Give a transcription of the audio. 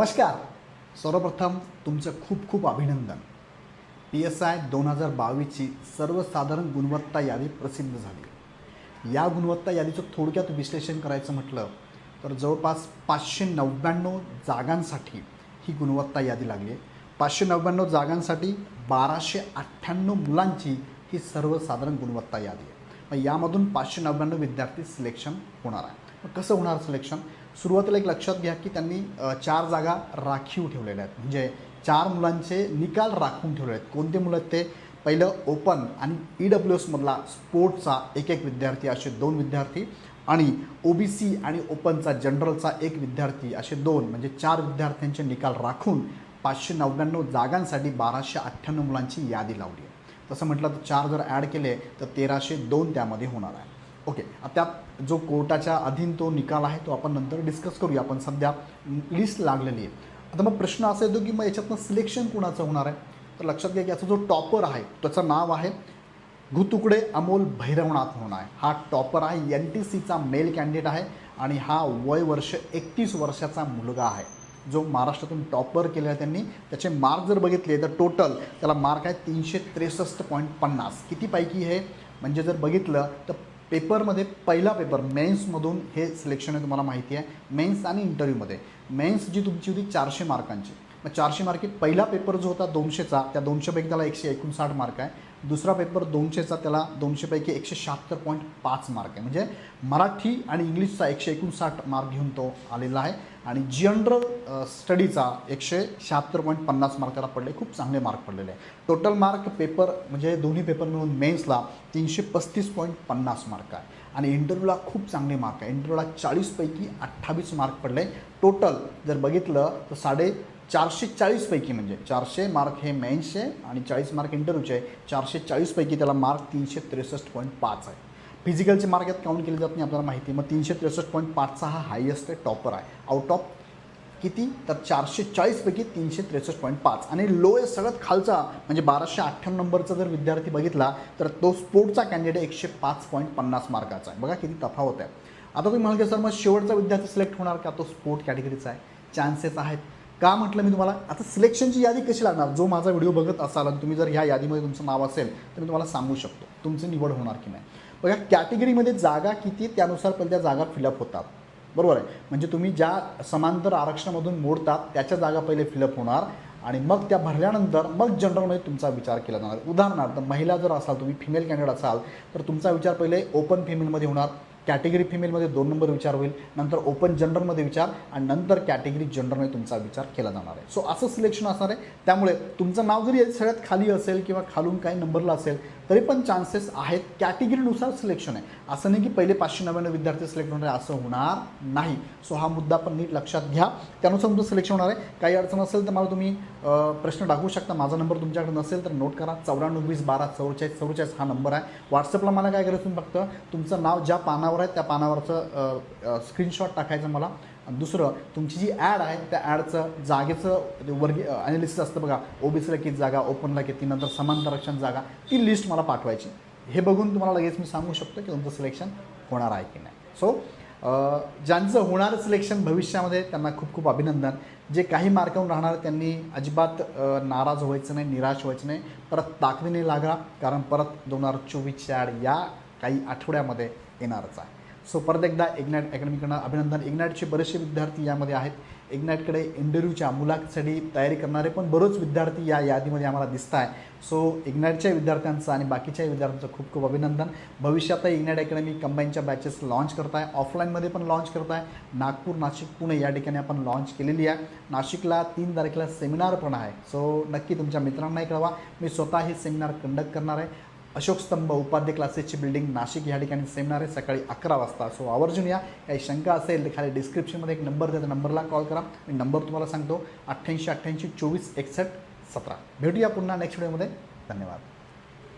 नमस्कार. सर्वप्रथम तुमचं खूप खूप अभिनंदन. पी एस आय दोन हजार बावीसची सर्वसाधारण गुणवत्ता यादी प्रसिद्ध झाली. या गुणवत्ता यादीचं थोडक्यात विश्लेषण करायचं म्हटलं तर जवळपास पाचशे नव्याण्णव जागांसाठी ही गुणवत्ता यादी लागली आहे. पाचशे नव्याण्णव जागांसाठी बाराशे अठ्ठ्याण्णव मुलांची ही सर्वसाधारण गुणवत्ता यादी आहे. मग यामधून पाचशे नव्याण्णव विद्यार्थी सिलेक्शन होणार आहे. मग कसं होणार सिलेक्शन सुरुवातीला एक लक्षात घ्या की त्यांनी चार जागा राखीव ठेवलेल्या आहेत. म्हणजे चार मुलांचे निकाल राखून ठेवले आहेत. कोणते मुलं आहेत ते? पहिलं ओपन आणि ई डब्ल्यू एसमधला स्पोर्टचा एक एक विद्यार्थी असे दोन विद्यार्थी आणि ओ बी सी आणि ओपनचा जनरलचा एक विद्यार्थी असे दोन म्हणजे चार विद्यार्थ्यांचे निकाल राखून पाचशे नव्याण्णव जागांसाठी बाराशे अठ्ठ्याण्णव मुलांची यादी लावली आहे. तसं म्हटलं तर चार जर ॲड केले तर तेराशे दोन त्यामध्ये होणार आहे. ओके. त्यात जो कोर्टाच्या अधीन तो निकाल आहे तो आपण नंतर डिस्कस करूया. आपण सध्या लिस्ट लागलेली आहे. आता मग प्रश्न असा येतो की मग याच्यातनं सिलेक्शन कुणाचं होणार आहे? तर लक्षात घ्या की याचा जो टॉपर आहे त्याचं नाव आहे घुतुकडे अमोल भैरवनाथ म्हणून आहे. हा टॉपर आहे एन टी सीचा मेल कॅन्डिडेट आहे आणि हा वय वर्ष एकतीस वर्षाचा मुलगा आहे. जो महाराष्ट्रातून टॉपर केलेला आहे त्यांनी. त्याचे मार्क जर बघितले तर टोटल त्याला मार्क आहे तीनशे त्रेसष्ट पॉईंट पन्नास. कितीपैकी हे? म्हणजे जर बघितलं तर पेपरमध्ये पहिला पेपर मेन्समधून हे सिलेक्शन आहे तुम्हाला माहिती आहे. मेन्स आणि इंटरव्ह्यूमध्ये. मेन्स जी तुमची होती चारशे मार्कांची. मग चारशे मार्के पहिला पेपर जो होता दोनशेचा त्या दोनशेपैकी त्याला एकशे एकोणसाठ मार्क आहे. दुसरा पेपर दोनशेचा त्याला दोनशेपैकी एकशे शहात्तर पॉईंट पाच मार्क आहे. म्हणजे मराठी आणि इंग्लिशचा एकशे एकोणसाठ मार्क घेऊन तो आलेला आहे. आणि जनरल स्टडीचा एकशे शहात्तर पॉईंट पन्नास मार्क त्याला पडले. खूप चांगले मार्क पडलेले आहे. टोटल मार्क पेपर म्हणजे दोन्ही पेपर मिळून मेन्सला तीनशे पस्तीस पॉईंट पन्नास मार्क आहे. आणि इंटरव्ह्यूला खूप चांगले मार्क आहे. इंटरव्ह्यूला चाळीसपैकी अठ्ठावीस मार्क पडले. टोटल जर बघितलं तर साडे चारशे चाळीसपैकी म्हणजे चारशे मार्क हे मेन्सचे आणि चाळीस मार्क इंटरव्ह्यूचे चारशे चाळीसपैकी त्याला मार्क तीनशे त्रेसष्ट पॉईंट पाच आहे. फिजिकलचे मार्क यात काउंट केले जात नाही आपल्याला माहिती आहे मग तीनशे त्रेसष्ट पॉईंट पाचचा हा हायेस्ट आहे टॉपर आहे. आउट ऑफ किती? तर चारशे चाळीसपैकी तीनशे त्रेसष्ट पॉईंट पाच. आणि लोएस्ट सगळ्यात खालचा म्हणजे बाराशे अठ्ठ्याण्णव नंबरचा जर विद्यार्थी बघितला तर तो स्पोर्टचा कॅन्डिडेट एकशे पाच पॉईंट पन्नास मार्काचा आहे. बघा किती तफावत आहे. आता तुम्ही म्हणाल की सर मग शेवटचा विद्यार्थी सिलेक्ट होणार का? तो स्पोर्ट कॅटेगरीचा आहे. चान्सेस आहेत. का म्हटलं मी तुम्हाला? आता सिलेक्शनची यादी कशी लागणार? जो माझा व्हिडिओ बघत असाल आणि तुम्ही जर ह्या यादीमध्ये तुमचं नाव असेल तर मी तुम्हाला सांगू शकतो तुमची निवड होणार की नाही. बघा कॅटेगरीमध्ये जागा किती त्यानुसार पण त्या जागा फिलअप होतात. बरोबर आहे? म्हणजे तुम्ही ज्या समांतर आरक्षणामधून मोडतात त्याच्या जागा पहिले फिलअप होणार आणि मग त्या भरल्यानंतर मग जनरलमध्ये तुमचा विचार केला जाणार. उदाहरणार्थ महिला जर असाल तुम्ही फिमेल कॅन्डिडेट असाल तर तुमचा विचार पहिले ओपन फिमेलमध्ये होणार. कॅटेगरी फिमेलमध्ये दोन नंबर विचार होईल नंतर ओपन जनरलमध्ये विचार आणि नंतर कॅटेगरी जनरलमध्ये तुमचा विचार केला जाणार आहे. सो असं सिलेक्शन असणार आहे. त्यामुळे तुमचं नाव जरी सगळ्यात खाली असेल किंवा खालून काही नंबरला असेल तरी पण चान्सेस आहेत कॅटेगरीनुसार सिलेक्शन आहे. असं नाही की पहिले पाचशे नव्याण्णव विद्यार्थी सिलेक्ट होणार आहे असं होणार नाही. सो हा मुद्दा पण नीट लक्षात घ्या. त्यानुसार तुमचं सिलेक्शन होणार आहे. काही अडचण असेल तर मला तुम्ही प्रश्न टाकू शकता. माझा नंबर तुमच्याकडे नसेल तर नोट करा. चौऱ्याण्णव वीस बारा चौवेचाळीस चौवेचाळीस हा नंबर आहे. व्हॉट्सअपला मला काय करायचं तुम्ही फक्त तुमचं नाव ज्या पानावर आहे त्या पानावरचं स्क्रीनशॉट टाकायचं मला. दुसरं तुमची जी ॲड आहे त्या ॲडचं जागेचं म्हणजे वर्गी ॲनालिसिस असतं बघा. ओबीसीला किती जागा ओपनला किती नंतर समांतर आरक्षण जागा ती लिस्ट मला पाठवायची. हे बघून तुम्हाला लगेच मी सांगू शकतो की तुमचं सिलेक्शन होणार आहे की नाही. सो ज्यांचं होणारं सिलेक्शन भविष्यामध्ये त्यांना खूप खूप अभिनंदन. जे काही मार्कावून राहणार त्यांनी अजिबात नाराज व्हायचं नाही निराश व्हायचं नाही. परत ताकदीने लागा कारण परत दोन हजार चोवीसच्या ॲड या काही आठवड्यामध्ये येणारच आहे. सो परत एकदा इग्नाईट अकॅडमीकडनं अभिनंदन इग्नाईटचे बरेचसे विद्यार्थी यामध्ये आहेत. इग्नाईटकडे इंटरव्ह्यूच्या मुलाखतीसाठी तयारी करणारे पण बरेच विद्यार्थी या यादीमध्ये आम्हाला दिसत आहे सो इग्नाईटच्या विद्यार्थ्यांचं आणि बाकीच्या विद्यार्थ्यांचं खूप खूप अभिनंदन. भविष्यातही इग्नाईट अकॅडमी कंबाईनच्या बॅचेस लॉन्च करत आहे ऑफलाईनमध्ये पण लॉन्च करत आहे नागपूर नाशिक पुणे या ठिकाणी आपण लॉन्च केलेली आहे. नाशिकला तीन तारखेला सेमिनार पण आहे. सो नक्की तुमच्या मित्रांनाही कळवा मी स्वतः हे सेमिनार कंडक्ट करणार आहे. अशोक स्तंभ उपाध्य क्लासेसची बिल्डिंग नाशिक या ठिकाणी सेमिनार आहे. सकाळी अकरा वाजता. सो आवर्जून या. काही शंका असेल तर खाली डिस्क्रिप्शनमध्ये एक नंबर त्या नंबरला कॉल करा. मी नंबर तुम्हाला सांगतो. अठ्ठ्याऐंशी अठ्ठ्याऐंशी चोवीस एकसष्ट सतरा. भेटूया पुन्हा नेक्स्ट व्हिडिओमध्ये धन्यवाद.